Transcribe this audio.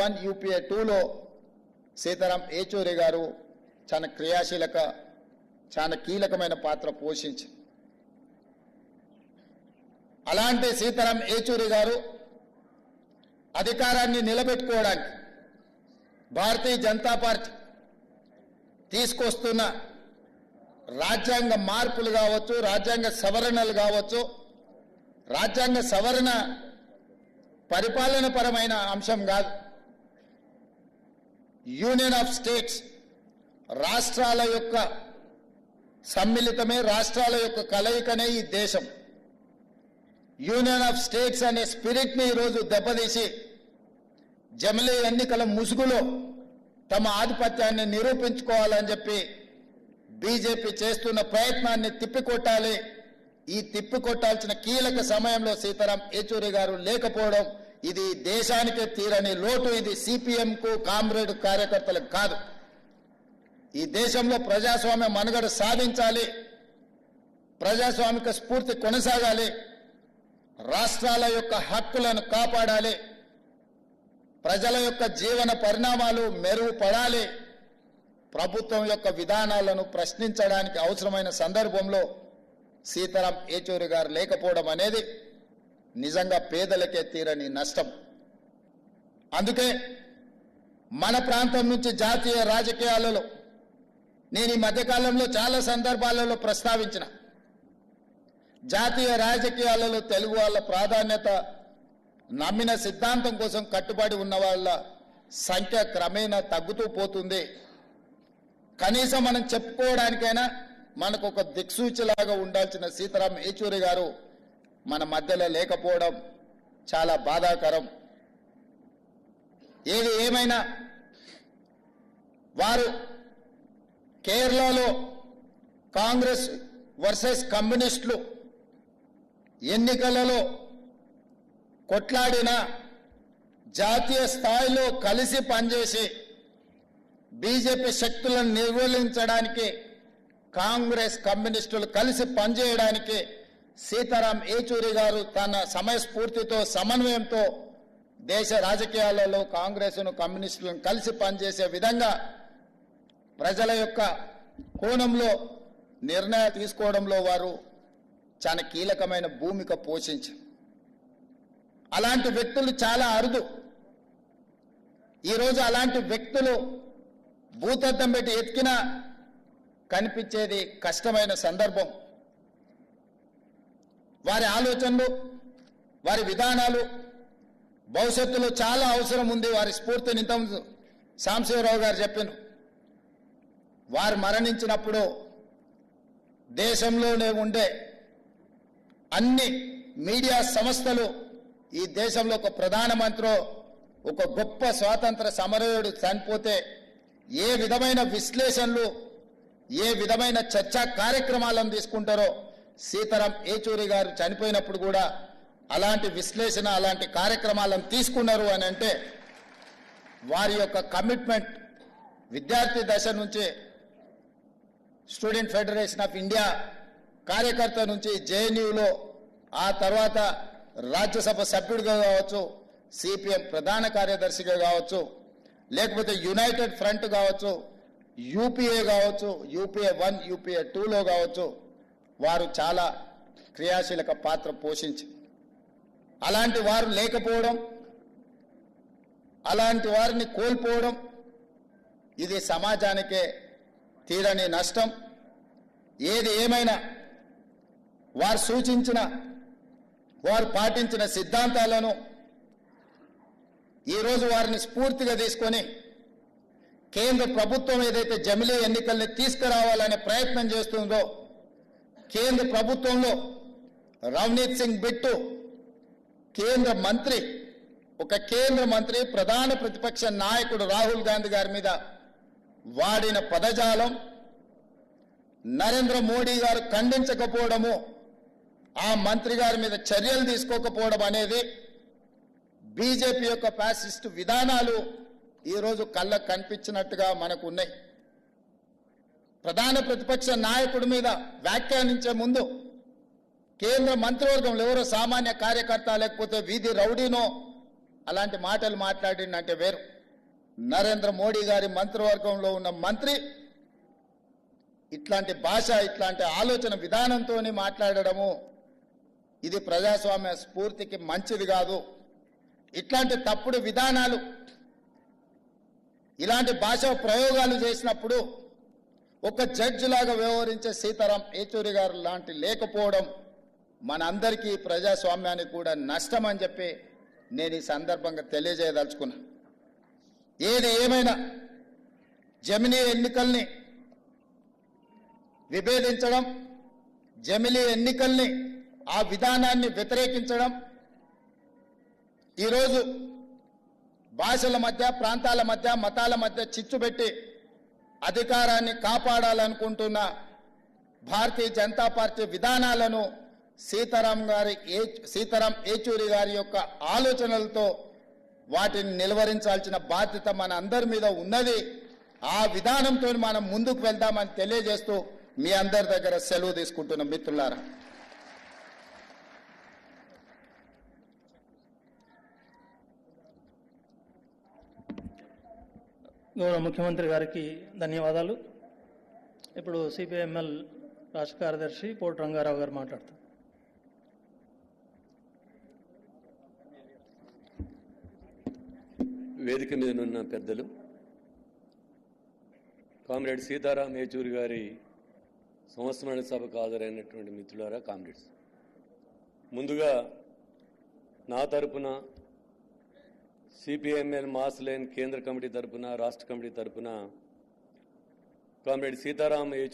One UPA టూలో సీతారాం ఏచూరి గారు చాలా క్రియాశీలక చాలా కీలకమైన పాత్ర పోషించి అలాంటి సీతారాం ఏచూరి గారు అధికారాన్ని నిలబెట్టుకోవడానికి భారతీయ జనతా పార్టీ తీసుకొస్తున్న రాజ్యాంగ మార్పులు కావచ్చు రాజ్యాంగ సవరణలు కావచ్చు రాజ్యాంగ సవరణ పరిపాలన పరమైన అంశం కాదు. యూనియన్ ఆఫ్ స్టేట్స్ రాష్ట్రాల యొక్క సమ్మిళితమే రాష్ట్రాల యొక్క కలయికనే ఈ దేశం. యూనియన్ ఆఫ్ స్టేట్స్ అనే స్పిరిట్ని ఈరోజు దెబ్బతీసి జమిలీ ఎన్నికల ముసుగులో తమ ఆధిపత్యాన్ని నిరూపించుకోవాలని చెప్పి బీజేపీ చేస్తున్న ప్రయత్నాన్ని తిప్పికొట్టాలి. ఈ తిప్పికొట్టాల్సిన కీలక సమయంలో సీతారాం ఏచూరి గారు లేకపోవడం ఇది దేశానికే తీరని లోటు ఇది సిపిఎం కు కామ్రేడ్ కార్యకర్తలకు కాదు. ఈ దేశంలో ప్రజాస్వామ్య మనుగడ సాధించాలి ప్రజాస్వామిక స్ఫూర్తి కొనసాగాలి రాష్ట్రాల యొక్క హక్కులను కాపాడాలి ప్రజల యొక్క జీవన పరిణామాలు మెరుగుపడాలి. ప్రభుత్వం యొక్క విధానాలను ప్రశ్నించడానికి అవసరమైన సందర్భంలో సీతారాం ఏచూరి గారు లేకపోవడం అనేది నిజంగా పేదలకే తీరని నష్టం. అందుకే మన ప్రాంతం నుంచి జాతీయ రాజకీయాలలో నేను ఈ మధ్యకాలంలో చాలా సందర్భాలలో ప్రస్తావించిన జాతీయ రాజకీయాలలో తెలుగు వాళ్ళ ప్రాధాన్యత నమ్మిన సిద్ధాంతం కోసం కట్టుబడి ఉన్న వాళ్ళ సంఖ్య క్రమేణా తగ్గుతూ పోతుంది. కనీసం మనం చెప్పుకోవడానికైనా మనకు ఒక దిక్సూచిలాగా ఉండాల్సిన సీతారాం ఏచూరి గారు మన మధ్యలో లేకపోవడం చాలా బాధాకరం. ఏది ఏమైనా వారు కేరళలో కాంగ్రెస్ వర్సెస్ కమ్యూనిస్టులు ఎన్నికలలో కొట్లాడిన జాతీయ స్థాయిలో కలిసి పనిచేసి బీజేపీ శక్తులను నిర్మూలించడానికి కాంగ్రెస్ కమ్యూనిస్టులు కలిసి పనిచేయడానికి సీతారాం ఏచూరి గారు తన సమయస్ఫూర్తితో సమన్వయంతో దేశ రాజకీయాలలో కాంగ్రెస్ను కమ్యూనిస్టులను కలిసి పనిచేసే విధంగా ప్రజల యొక్క కోణంలో నిర్ణయాలు తీసుకోవడంలో వారు చాలా కీలకమైన భూమిక పోషించారు. అలాంటి వ్యక్తులు చాలా అరుదు. ఈరోజు అలాంటి వ్యక్తులు భూతద్దం పెట్టి ఎత్తికినా కనిపించేది కష్టమైన సందర్భం. వారి ఆలోచనలు వారి విధానాలు భవిష్యత్తులో చాలా అవసరం ఉంది వారి స్ఫూర్తిని ఇంత సాంశివరావు గారు చెప్పాను వారు మరణించినప్పుడు దేశంలోనే ఉండే అన్ని మీడియా సంస్థలు ఈ దేశంలో ఒక ప్రధానమంత్రి ఒక గొప్ప స్వాతంత్ర సమరయుడు చనిపోతే ఏ విధమైన విశ్లేషణలు ఏ విధమైన చర్చా కార్యక్రమాలను తీసుకుంటారో సీతారాం ఏచూరి గారు చనిపోయినప్పుడు కూడా అలాంటి విశ్లేషణ అలాంటి కార్యక్రమాలను తీసుకున్నారు అని అంటే వారి యొక్క కమిట్మెంట్ విద్యార్థి దశ నుంచి స్టూడెంట్ ఫెడరేషన్ ఆఫ్ ఇండియా కార్యకర్త నుంచి జేఎన్యూలో ఆ తర్వాత రాజ్యసభ సభ్యుడిగా కావచ్చు సిపిఎం ప్రధాన కార్యదర్శిగా కావచ్చు లేకపోతే యునైటెడ్ ఫ్రంట్ కావచ్చు యూపీఏ కావచ్చు యూపీఏ వన్ యూపీఏ టూలో కావచ్చు వారు చాలా క్రియాశీలక పాత్ర పోషించి అలాంటి వారు లేకపోవడం అలాంటి వారిని కోల్పోవడం ఇది సమాజానికే తీరని నష్టం. ఏది ఏమైనా వారు సూచించిన వారు పాటించిన సిద్ధాంతాలను ఈరోజు వారిని స్ఫూర్తిగా తీసుకొని కేంద్ర ప్రభుత్వం ఏదైతే జమిలీ ఎన్నికల్ని తీసుకురావాలనే ప్రయత్నం చేస్తుందో కేంద్ర ప్రభుత్వంలో రవనీత్ సింగ్ బిట్టు కేంద్ర మంత్రి ఒక కేంద్ర మంత్రి ప్రధాన ప్రతిపక్ష నాయకుడు రాహుల్ గాంధీ గారి మీద వాడిన పదజాలం నరేంద్ర మోడీ గారు ఖండించకపోవడము ఆ మంత్రి గారి మీద చర్యలు తీసుకోకపోవడం అనేది బీజేపీ యొక్క ఫ్యాసిస్ట్ విధానాలు ఈరోజు కళ్ళకు కనిపించినట్టుగా మనకు ఉన్నాయి. ప్రధాన ప్రతిపక్ష నాయకుడి మీద వ్యాఖ్యానించే ముందు కేంద్ర మంత్రివర్గంలో ఎవరో సామాన్య కార్యకర్త లేకపోతే వీధి రౌడీనో అలాంటి మాటలు మాట్లాడిందంటే వేరు. నరేంద్ర మోడీ గారి మంత్రివర్గంలో ఉన్న మంత్రి ఇట్లాంటి భాష ఇట్లాంటి ఆలోచన విధానంతో మాట్లాడడము ఇది ప్రజాస్వామ్య స్ఫూర్తికి మంచిది కాదు. ఇట్లాంటి తప్పుడు విధానాలు ఇలాంటి భాష ప్రయోగాలు చేసినప్పుడు ఒక జడ్జ్ లాగా వ్యవహరించే సీతారాం ఏచూరి గారు లాంటి లేకపోవడం మనందరికీ ప్రజాస్వామ్యానికి కూడా నష్టం అని చెప్పి నేను ఈ సందర్భంగా తెలియజేయదలుచుకున్నా. ఏది ఏమైనా జమినీ ఎన్నికల్ని విభేదించడం జమిలీ ఎన్నికల్ని ఆ విధానాన్ని వ్యతిరేకించడం ఈరోజు భాషల మధ్య ప్రాంతాల మధ్య మతాల మధ్య చిచ్చు పెట్టి అధికారాన్ని కాపాడాలనుకుంటున్న భారతీయ జనతా పార్టీ విధానాలను సీతారాం గారి ఏ సీతారాం ఏచూరి గారి యొక్క ఆలోచనలతో వాటిని నిలువరించాల్సిన బాధ్యత మన అందరి మీద ఉన్నది. ఆ విధానంతో మనం ముందుకు వెళ్దామని తెలియజేస్తూ మీ అందరి దగ్గర సెలవు తీసుకుంటున్న మిత్రులారా. గౌరవ ముఖ్యమంత్రి గారికి ధన్యవాదాలు. ఇప్పుడు సిపిఎంఎల్ రాష్ట్ర కార్యదర్శి పోటు రంగారావు గారు మాట్లాడతారు. వేదిక మీదనున్న పెద్దలు కామ్రేడ్ సీతారాం యేచూరి గారి సంవత్సరాల సభకు హాజరైనటువంటి మిత్రులారా కామ్రేడ్స్. ముందుగా నా తరపున సిపిఎంఎల్ మాస్ లైన్ కేంద్ర కమిటీ తరపున రాష్ట్ర కమిటీ తరపున కామ్రేడ్ సీతారాం ఏచూరి